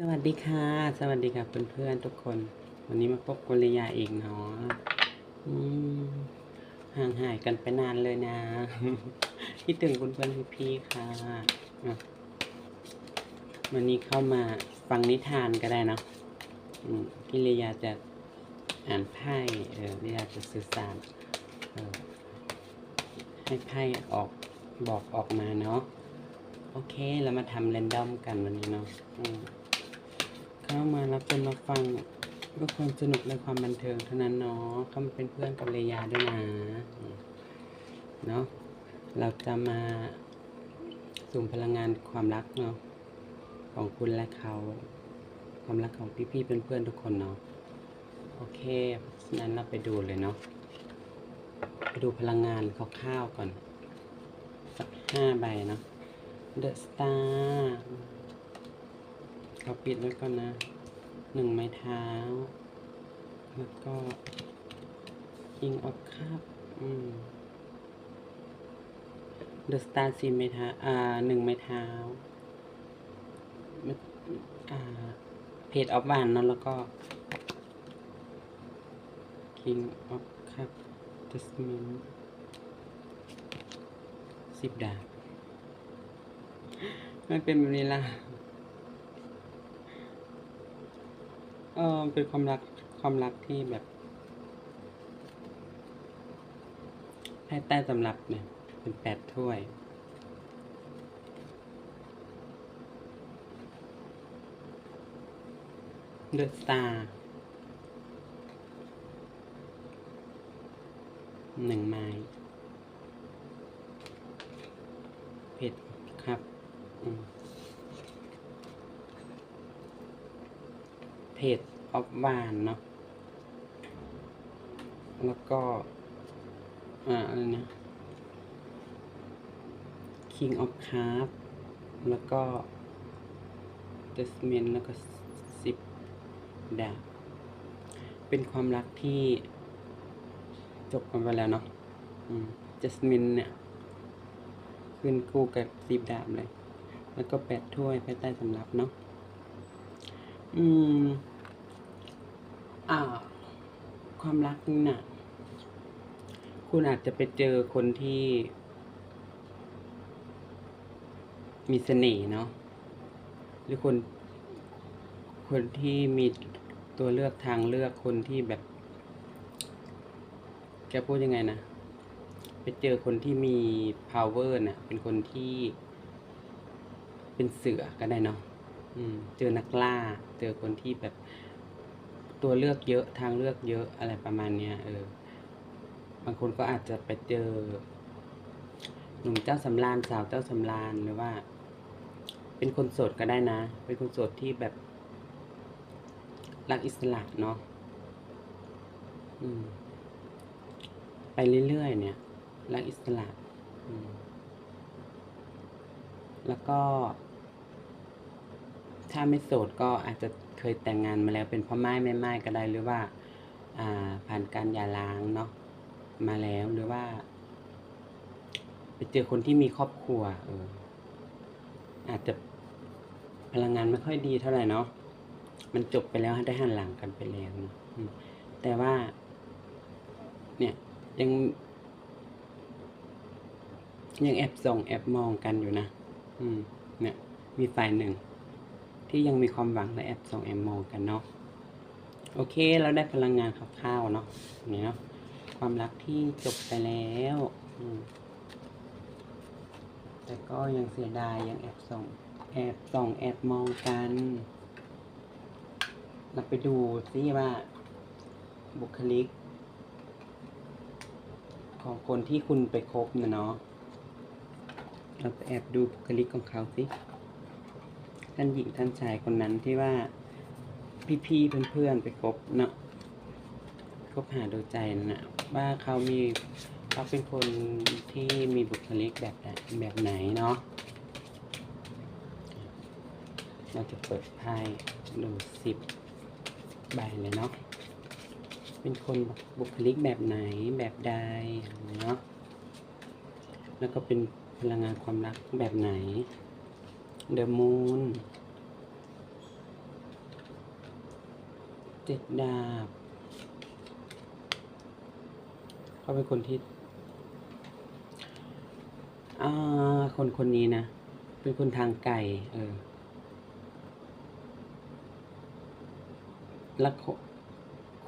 สวัสดีค่ะ สวัสดีค่ะเพื่อนๆทุกคน วันนี้มาพบกุลยาอีกเนาะห่างหายกันไปนานเลยนะ คิดถึงเพื่อนๆพี่ๆค่ะอะวันนี้เข้ามาฟังนิทานก็ได้เนาะกิริยาจะอ่านไพ่เออกิริยาจะสื่อสารออให้ไพ่ออกบอกออกมาเนาะโอเคเรามาทำเรนดอมกันวันนี้เนาะ เข้ามารับชมรับฟังเพื่อความสนุกและความบันเทิงเท่านั้นเนาะเข้ามาเป็นเพื่อนกับเลยาด้วยนะเนาะเราจะมาสุ่มพลังงานความรักเนาะของคุณและเขา ความรักของพี่ๆเป็นเพื่อนๆทุกคนเนาะโอเคเพราะฉะนั้นเราไปดูเลยเนาะไปดูพลังงานคร่าวๆก่อนสักห้าใบเนาะ The Star เขาปิดไว้ก่อนนะ หนึ่งไม้เท้า แล้วก็ King of Cup อืม The Star สี่ไม้เท้า อ่าหนึ่งไม้เท้า อ่า เพจออฟวานเนาะแล้วก็ King of Cup Jasmine สิบดาบมันเป็นแบบนี้ล่ะ เออเป็นความรักความรักที่แบบภายใต้สำรับเนี่ยเป็นแปดถ้วยเดอะสตาร์หนึ่งไม้เผ็ดครับ อืม เพ จออฟวานเนาะแล้วก็ อ่าอะไรนะ King of Cup แล้วก็ Jasmine แล้วก็สิบดาบเป็นความรักที่จบกันไปแล้วเนาะอืม Jasmine เนี่ย ขึ้นคู่กับสิบดาบเลย แล้วก็แปดถ้วยภายใต้สำรับเนาะ อืมอ่า ความรักนี่นะคุณอาจจะไปเจอคนที่ มีเสน่ห์เนาะหรือคน คนที่มีตัวเลือกทางเลือกคนที่แบบ แกพูดยังไงนะ ไปเจอคนที่มี power น่ะ เป็นคนที่ เป็นเสือก็ได้เนาะเจอนักล่า เจอคนที่แบบ ตัวเลือกเยอะทางเลือกเยอะอะไรประมาณเนี้ยเออบางคนก็อาจจะไปเจอหนุ่มเจ้าสำราญสาวเจ้าสำราญหรือว่า เป็นคนโสดก็ได้นะ เป็นคนโสดที่แบบรักอิสระเนาะไปเรื่อยๆเนี่ยรักอิสระแล้วก็ ถ้าไม่โสดก็อาจจะ ยแต่งงานมาแล้วเป็นพ่อไม้แม่ไม้ก็ได้หรือว่าอ่าผ่านการหย่าร้างเนาะมาแล้วหรือว่า ไปเจอคนที่มีครอบครัวเอออาจจะพลังงานไม่ค่อยดีเท่าไหร่เนาะมันจบไปแล้วได้หันหลังกันไปแล้วนะแต่ว่า เนี่ยยัง ยังแอบส่องแอบมองกันอยู่นะ อืม เนี่ย มีฝ่ายหนึ่ง ที่ยังมีความหวังและแอบส่องแอบมองกันเนาะโอเค เราได้พลังงานคร่าวๆเนาะเนี่ยเนาะความรักที่จบไปแล้วแต่ก็ยังเสียดายยังแอบส่องแอบส่องแอบมองกัน เราไปดูซิว่า บุคลิก ของคนที่คุณไปคบนะเนาะเราไปแอบดูบุคลิกของเขาสิ ท่านหญิงท่านชายคนนั้นที่ว่าพี่ๆเพื่อนๆไปคบเนาะคบหาโดยใจนั่ะว่าเขามีเขาเป็นคนที่มีบุคลิกแบบแบบไหนเนาะเราจะเปิดไพ่ดูสิบใบเลยเนาะเป็นคนบุคลิกแบบไหนแบบใดเนาะแล้วก็เป็นพลังงานความรักแบบไหน เดอะมูนเจ็ดดาบ เขาเป็นคนที่อ่าคนคนนี้นะ เป็นคนทางไกลเออ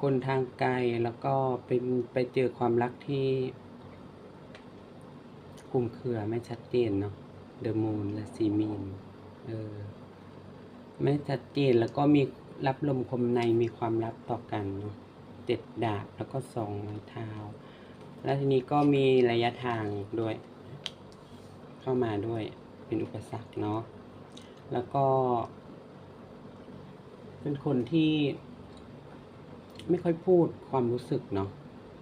คนทางไกลแล้วก็เป็นไปเจอความรักที่คลุมเครือไม่ชัดเจนเนาะเดอะมูนและซีมีน เออไม่ชัดเจนแล้วก็มีรับลมคมในมีความลับต่อกันเนาะเจ็ดดาบแล้วก็สองไม้เท้า แล้วทีนี้ก็มีระยะทางด้วย เข้ามาด้วยเป็นอุปสรรคเนาะแล้วก็ เป็นคนที่ไม่ค่อยพูดความรู้สึกเนาะ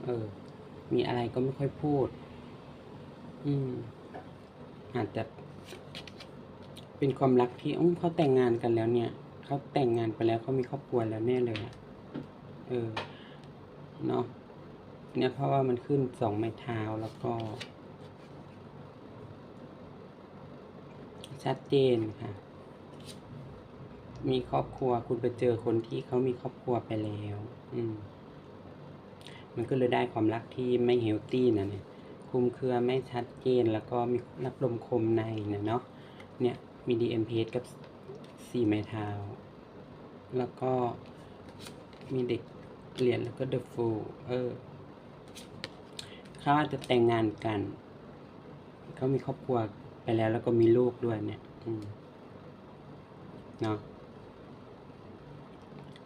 เออ มีอะไรก็ไม่ค่อยพูด อืมอาจจะ เป็นความรักที่อ้เขาแต่งงานกันแล้วเนี่ยเขาแต่งงานไปแล้วเขามีครอบครัวแล้วแน่เลยอะเออเนาะเนี่ยเพราะว่ามันขึ้นสองไม้เท้าแล้วก็ ชัดเจนค่ะ มีครอบครัวคุณไปเจอคนที่เขามีครอบครัวไปแล้ว อืม มันก็เลยได้ความรักที่ไม่เฮลตี้นะเนี่ยคุมเครือไม่ชัดเจนแล้วก็มีรับลมคมในนะเนาะเนี่ย มี DM เพกับสี่ไม้เท้า แล้วก็มีเด็กเหรียญแล้วก็เดอะฟูเออเขาอาจจะแต่งงานกันเขามีครอบครัวไปแล้ว แล้วก็มีลูกด้วยเนี่ยอืมเนาะ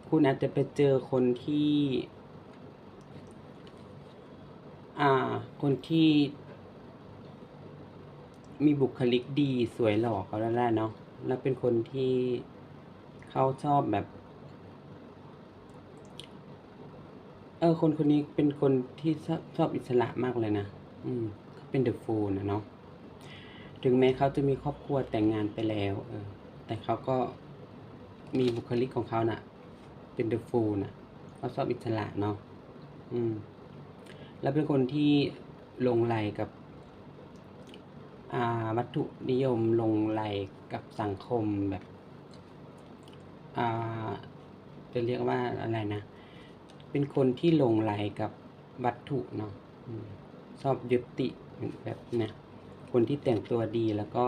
คุณอาจจะไปเจอคนที่ อ่า คนที่ มีบุคลิกดีสวยหล่อเขาแล้วแหละเนาะแล้วเป็นคนที่เขาชอบแบบ เออ คนคนนี้เป็นคนที่ชอบชอบอิสระมากเลยนะ อืมเขาเป็นเดอะฟูนะเนาะถึงแม้เขาจะมีครอบครัวแต่งงานไปแล้ว เออ แต่เขาก็มีบุคลิกของเขาน่ะ เป็นเดอะฟูน่ะเขาชอบอิสระเนาะอืม แล้วเป็นคนที่ลงไหลกับ วัตถุนิยมลงไหลกับสังคมแบบจะเรียกว่าอะไรนะ เป็นคนที่ลงไหลกับวัตถุเนาะชอบยึดติแบบเนี่ยคนที่แต่งตัวดีแล้วก็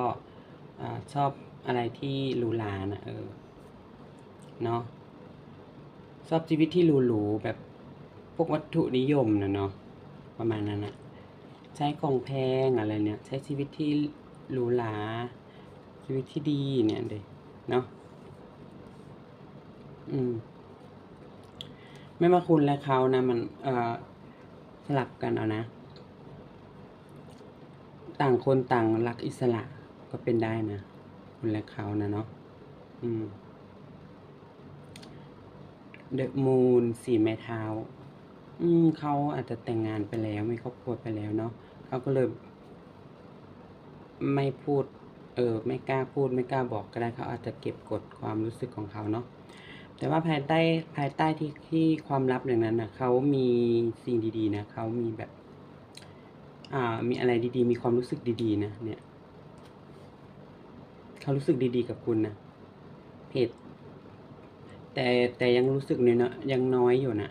ชอบอะไรที่หรูหรานะเออเนาะชอบชีวิตที่หรูๆแบบพวกวัตถุนิยมนะเนาะประมาณนั้นนะ ใช้ของแพงอะไรเนี่ย ใช้ชีวิตที่หรูหราชีวิตที่ดีเนี่ยเด็เนาะอืม ไม่ว่าคุณและเขานะ มัน เอ่อสลับกันเอานะ ต่างคนต่างรักอิสระก็เป็นได้นะคุณและเขานะเนาะอืมเดอะมูนสี่ไม้เท้า อืมเขาอาจจะแต่งงานไปแล้ว มีครอบครัวไปแล้วเนาะ เขาก็เลยไม่พูด เออ ไม่กล้าพูด ไม่กล้าบอกก็ได้เขาอาจจะเก็บกดความรู้สึกของเขาเนาะ แต่ว่าภายใต้ภายใต้ที่ที่ความลับอย่างนั้นน่ะเขามีสิ่งดีๆนะเขามีแบบ อ่า มีอะไรดีๆ มีความรู้สึกดีๆ นะ เนี่ย เขารู้สึกดีๆ กับคุณนะเพจแต่แต่ยังรู้สึกน้อยๆยังน้อยอยู่นะ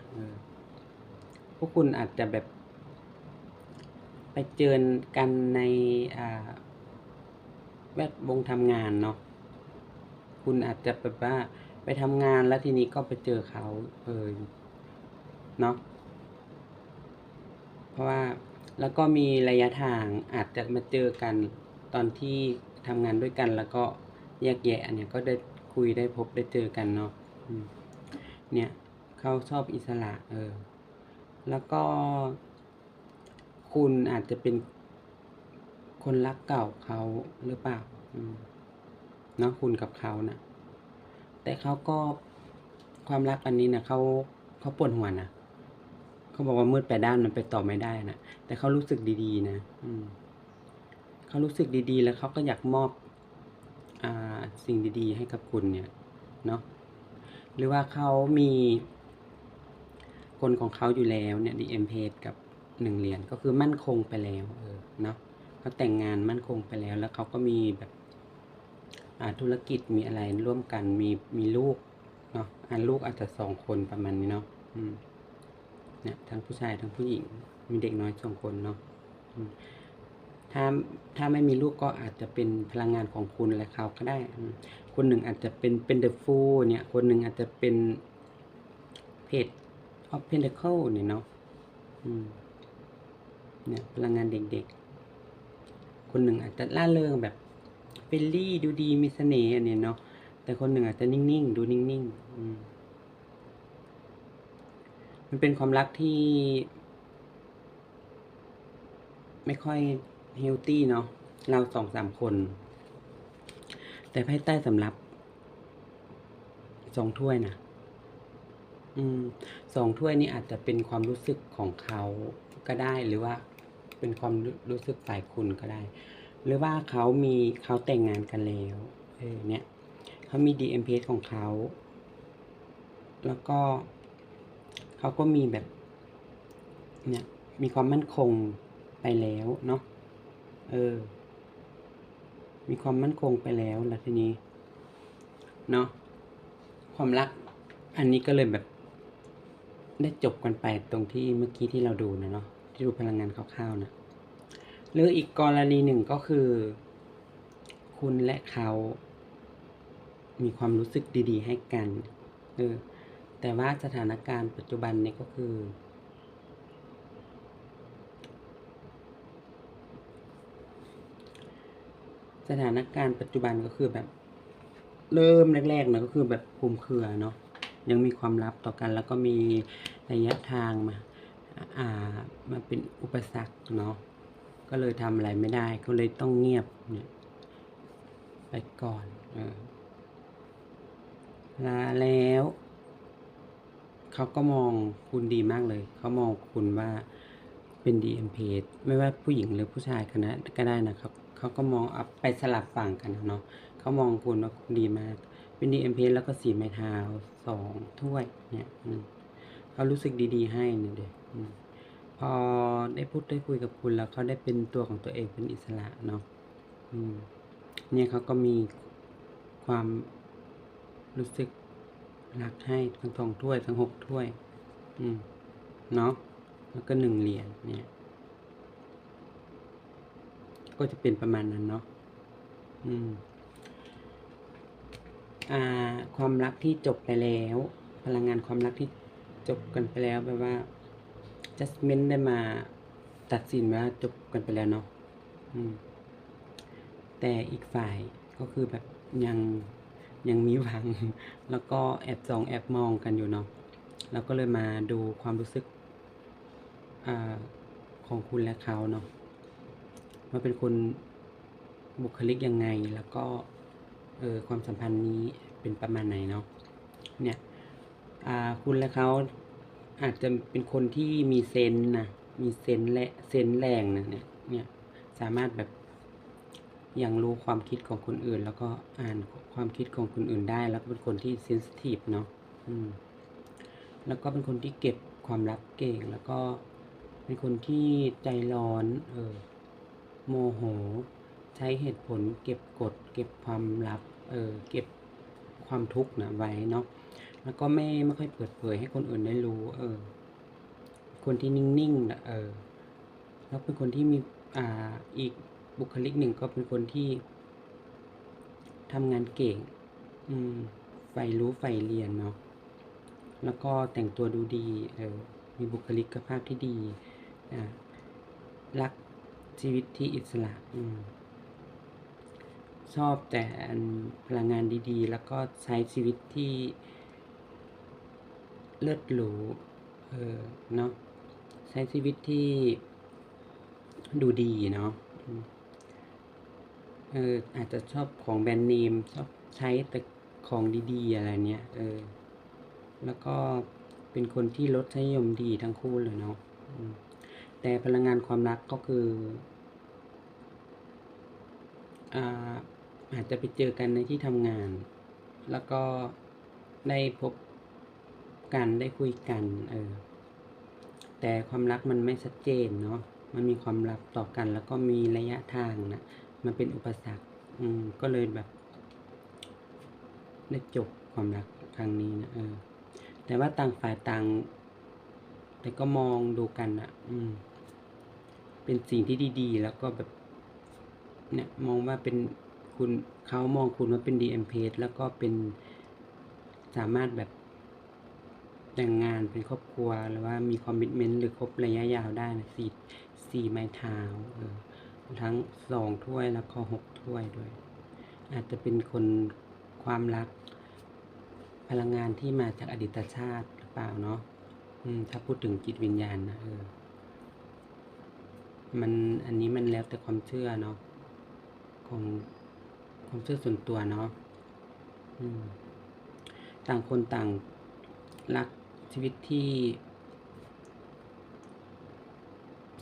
พวกคุณอาจจะแบบ ไปเจอกันในแวดวงทำงานเนาะคุณอาจจะแบบว่าไปทำงานแล้วทีนี้ก็ไปเจอเขาเออเนาะเพราะว่าแล้วก็มีระยะทางอาจจะมาเจอกันตอนที่ทำงานด้วยกัน แล้วก็แยกแยะอันเนี้ยก็ได้คุยได้พบได้เจอกันเนาะเนี่ยเขาชอบอิสระเออ แล้วก็ คุณอาจจะเป็นคนรักเก่าเขาหรือเปล่าเนาะคุณกับเขาน่ะ แต่เขาก็ความรักอันนี้น่ะเขาเขาปวดหัวนะเขาบอกว่ามืดแปดด้านมันไปต่อไม่ได้น่ะแต่เขารู้สึกดีๆ นะอืมเขารู้สึกดีๆ แล้วเขาก็อยากมอบ อ่า สิ่งดีๆ ให้กับคุณเนี่ย เนาะหรือว่าเขามีคนของเขาอยู่แล้วเนี่ย DM เพจกับ หนึ่งเหรียญก็คือมั่นคงไปแล้วเออเนาะเขาแต่งงานมั่นคงไปแล้ว แล้วเขาก็มีแบบธุรกิจมีอะไรร่วมกันมีมีลูกเนาะอ่าลูกอาจจะสองคนประมาณนี้เนาะอืมเนี่ยทั้งผู้ชายทั้งผู้หญิง มีเด็กน้อยสองคนเนาะถ้าถ้าไม่มีลูกก็อาจจะเป็นพลังงานของคุณและเขาก็ได้ คนหนึ่งอาจจะเป็นเป็นเดอะฟูเนี่ย คนหนึ่งอาจจะเป็นเพจออฟเพนเดเคิลเนี่ยเนาะอืม เนี่ยพลังงานเด็กๆ คนหนึ่งอาจจะล่าเริงแบบเฟรนลี่ดูดีมีเสน่ห์อันเนี่ยเนาะแต่คนหนึ่งอาจจะนิ่งๆ ดูนิ่งๆอืมมันเป็นความรักที่ ไม่ค่อยเฮลตี้เนาะเราสองสามคน แต่ไพ่ใต้สำรับสองถ้วยนะอืมสองถ้วยนี่อาจจะเป็นความรู้สึกของเขาก็ได้หรือว่า เป็นความรู้รู้สึกฝ่ายคุณก็ได้ หรือว่าเขามีเขาแต่งงานกันแล้วเออเนี่ยเขามี DMP ของเขา แล้วก็เขาก็มีแบบเนี่ยมีความมั่นคงไปแล้วเนาะเออ มีความมั่นคงไปแล้วแล้วทีนี้เนาะความรักอันนี้ก็เลยแบบได้จบกันไปตรงที่เมื่อกี้ที่เราดูนะเนาะ ดูพลังงานคร่าวๆนะหรืออีกกรณีหนึ่งก็คือ คุณและเขามีความรู้สึกดี ๆ ให้กันเออแต่ว่าสถานการณ์ปัจจุบันเนี่ยก็คือ สถานการณ์ปัจจุบันก็คือแบบ เริ่มแรกๆเนะก็คือแบบคุมเครือเนาะยังมีความลับต่อกัน แล้วก็มีระยะทางมา อ่ามาเป็นอุปสรรคเนาะก็เลยทำอะไรไม่ได้ก็เลยต้องเงียบเนี่ยไปก่อนออลาแล้ว เขาก็มองคุณดีมากเลย เขามองคุณว่าเป็น DM p ไม่ว่าผู้หญิงหรือผู้ชายคณะก็ได้นะครับ เขาก็มองเอาไปสลับฝั่งกันเนาะเขามองคุณว่าคุณดีมาก เป็น DM p แล้วก็สีไม้เท้าสองถ้วยเนี่ยเขารู้สึกดีๆให้เนี่ยเด็ก พอได้พูดได้คุยกับคุณแล้วเขาได้เป็นตัวของตัวเองเป็นอิสระเนาะอืมเนี่ยเขาก็มีความรู้สึกรักให้ทั้งสองถ้วยทั้งหกถ้วย อืมเนาะแล้วก็หนึ่งเหรียญเนี่ย ก็จะเป็นประมาณนั้นเนาะอืม อ่า ความรักที่จบไปแล้ว พลังงานความรักที่จบกันไปแล้วแปลว่า judgment ได้มาตัดสินว่าจบกันไปแล้วเนาะแต่อีกฝ่ายก็คือแบบยังยังมีหวัง แล้วก็แอบส่องแอบมองกันอยู่เนาะแล้วก็เลยมาดูความรู้สึกอของคุณและเขาเนาะว่าเป็นคนบุคลิกยังไงแล้วก็เออความสัมพันธ์นี้เป็นประมาณไหนเนาะเนี่ยคุณและเขา อาจจะเป็นคนที่มีเซน์นะมีเซนและเซนแรงนะเนี่ยเนี่ยสามารถแบบยังรู้ความคิดของคนอื่น แล้วก็อ่านความคิดของคนอื่นได้ แล้วก็เป็นคนที่เซนซิทีฟเนาะอืมแล้วก็เป็นคนที่เก็บความลับเก่ง แล้วก็เป็นคนที่ใจร้อน เออ โมโห ใช้เหตุผล เก็บกด เก็บความลับ เออ เก็บความทุกข์นะไว้เนาะ แล้วก็ไม่ไม่ค่อยเปิดเผยให้คนอื่นได้รู้ เออ คนที่นิ่งๆนะเออ แล้วเป็นคนที่มีอ่าอีกบุคลิกหนึ่งก็เป็นคนที่ทำงานเก่ง อืมใฝ่รู้ใฝ่เรียนเนาะ แล้วก็แต่งตัวดูดี เออ มีบุคลิกภาพที่ดี อ่า รักชีวิตที่อิสระ อืมชอบแต่พลังงานดีๆ แล้วก็ใช้ชีวิตที่ เลิศหรู เออ เนาะใช้ชีวิตที่ดูดีเนาะ เออ อาจจะชอบของแบรนด์เนม ชอบใช้แต่ของดีๆ อะไรเนี้ย เออ แล้วก็เป็นคนที่รสนิยมดีทั้งคู่เลยเนาะ แต่พลังงานความรักก็คืออ่าอาจจะไปเจอกันในที่ทำงาน แล้วก็ได้พบ กันได้คุยกัน เออ แต่ความรักมันไม่ชัดเจนเนาะ มันมีความลับต่อกัน แล้วก็มีระยะทางนะมันเป็นอุปสรรค อืม ก็เลยแบบได้จบความรักครั้งนี้นะเออ แต่ว่าต่างฝ่ายต่าง แต่ก็มองดูกันอะอืม เป็นสิ่งที่ดี ๆ แล้วก็แบบ เนี่ย มองว่าเป็นคุณเขามองคุณว่าเป็น DM p แล้วก็เป็นสามารถแบบ แต่งงานเป็นครอบครัวหรือว่ามีคอมมิชเมนต์หรือครบระยะยาวได้นะสี่สี่ไม้เท้าเออทั้งสองถ้วยแล้วก็หกถ้วยด้วย อาจจะเป็นคนความรัก พลังงานที่มาจากอดีตชาติหรือเปล่าเนาะอืม ถ้าพูดถึงจิตวิญญาณนะเออมันอันนี้มันแล้วแต่ความเชื่อเนาะของความเชื่อส่วนตัวเนาะอืมต่างคนต่างรัก ชีวิตที่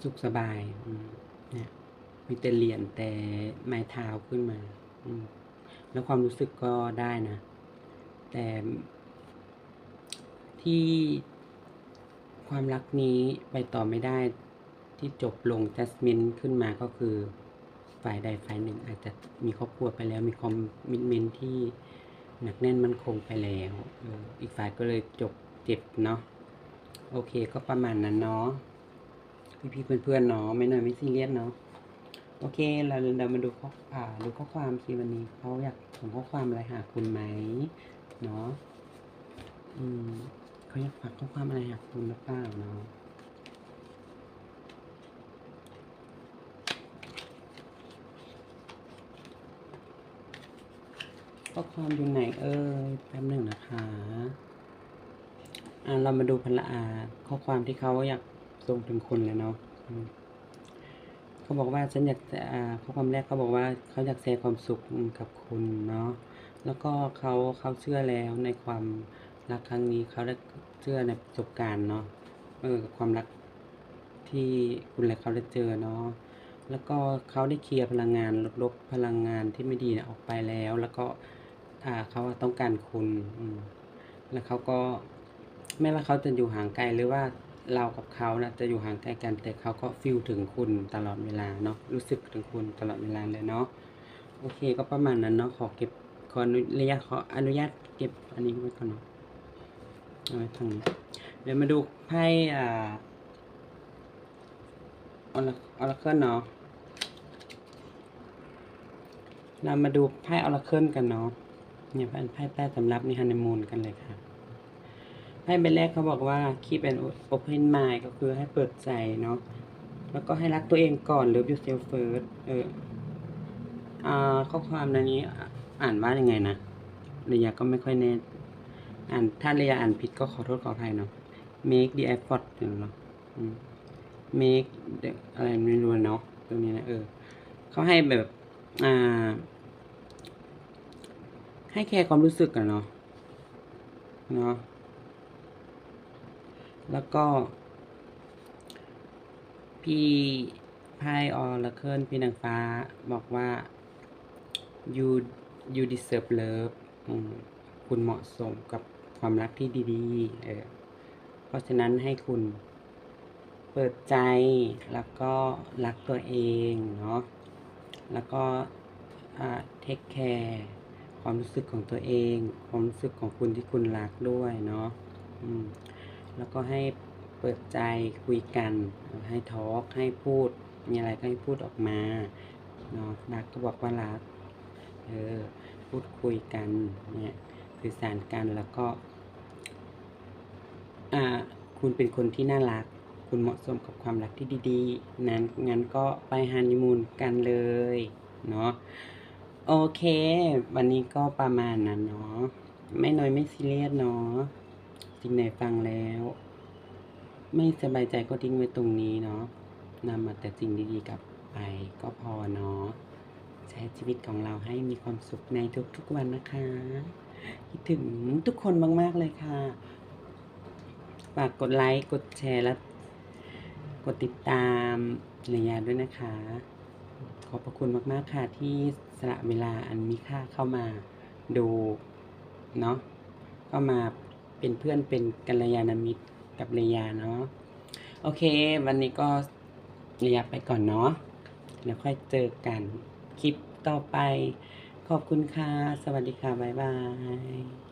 สุขสบายมเนี่ยมีแต่เหรียญแต่ไม้เท้าขึ้นมาแล้วความรู้สึกก็ได้นะ แต่ที่ความรักนี้ไปต่อไม่ได้ที่จบลงจัสมินขึ้นมาก็คือฝ่ายใดฝ่ายหนึ่งอาจจะมีครอบครัวไปแล้วมีคอมมิชเมนที่หนักแน่นมั่นคงไปแล้วอีกฝ่ายก็เลยจบ จ็บเนาะโอเคก็ประมาณนั้นเนาะพี่ๆเพื่อนๆเนาะไม่น้อยไม่ซีเรียสเนาะโอเคเราเรามาดูข้ออ่าดูข้อความสิวันนี้เขาอยากส่งข้อความอะไรหาคุณไหมเนาะอืมเขาอยากฝากข้อความอะไรหาคุณหรือเปล่าเนาะข้อความอยู่ไหนเอ่ยแป๊บหนึ่งนะคะ เรามาดูพละอาข้อความที่เขาอยากส่งถึงคุณเลยเนาะเขาบอกว่าฉันอยากจะอ่าข้อความแรกเขาบอกว่าเขาอยากแชร์ความสุขกับคุณเนาะแล้วก็เขาเขาเชื่อแล้วในความรักครั้งนี้เขาได้เชื่อในประสบการณ์เนาะเออความรักที่คุณและเขาได้เจอเนาะแล้วก็เขาได้เคลียร์พลังงานลบพลังงานที่ไม่ดีนี่ยออกไปแล้ว แล้วก็อ่าเขาต้องการคุณอืแล้วเขาก็ ไม่ว่าเขาจะอยู่ห่างไกลหรือว่าเรากับเขานะจะอยู่ห่างไกลกันแต่เขาก็ฟีลถึงคุณตลอดเวลาเนาะรู้สึกถึงคุณตลอดเวลาเลยเนาะโอเคก็ประมาณนั้นเนาะขอเก็บขออนุญาตขออนุญาตเก็บอันนี้ไว้ก่อนเนาะเอาไว้ทางนี้เดี๋ยวมาดูไพ่อ่าออลออลเคิลเนาะเรามาดูไพ่ออราเคิลกันเนาะเนี่ยเป็นไพ่แป้สำรับนี่ฮันนีมูนกันเลยค่ะ ไพ่ใบแรกเขาบอกว่า keep an open mind ก็คือให้เปิดใจเนาะ แล้วก็ให้รักตัวเองก่อน love yourself first เอออ่าข้อความในนี้อ่านว่ายังไงนะระยะก็ไม่ค่อยแน่อ่านถ้าระยะอ่านผิดก็ขอโทษขออภัยเนาะ make the effort เนาะ make อะไรไม่รู้เนาะตรงนี้นะเออเขาให้แบบ อ่า ให้แคร์ความรู้สึกกันเนาะ เนาะ แล้วก็ พี่ไพ่ออร์เคิลพี่นางฟ้าบอกว่า you you deserve love คุณเหมาะสมกับความรักที่ดีๆเออเพราะฉะนั้นให้คุณเปิดใจแล้วก็รักตัวเองเนาะแล้วก็เทคแคร์ความรู้สึกของตัวเอง ความรู้สึกของคุณที่คุณรักด้วยเนาะ แล้วก็ให้เปิดใจคุยกัน ให้ทอล์กให้พูด มีอะไรก็ให้พูดออกมาเนาะรักก็บอกว่ารักเออพูดคุยกันเนี่ยสื่อสารกันแล้วก็อ่าคุณเป็นคนที่น่ารัก คุณเหมาะสมกับความรักที่ดีๆ นั้นงั้นก็ไปฮันนีมูนกันเลยเนาะโอเค วันนี้ก็ประมาณนั้นเนาะไม่น้อยไม่ซีเรียสเนาะ สิ่งไหนฟังแล้ว ไม่สบายใจก็ทิ้งไว้ตรงนี้เนาะนำมาแต่สิ่งดีๆกลับไปก็พอเนาะใช้ชีวิตของเราให้มีความสุขในทุกๆวันนะคะ คิดถึงทุกคนมากๆเลยค่ะ ฝากกดไลค์กดแชร์และกดติดตามระยะด้วยนะคะ ขอบพระคุณมากๆค่ะที่สละเวลาอันมีค่าเข้ามาดูเนาะเข้ามา เป็นเพื่อนเป็นกัลยาณมิตรกับเรยาเนาะโอเค วันนี้ก็ระยะไปก่อนเนาะแล้วค่อยเจอกันคลิปต่อไป ขอบคุณค่ะ สวัสดีค่ะ บ๊ายบาย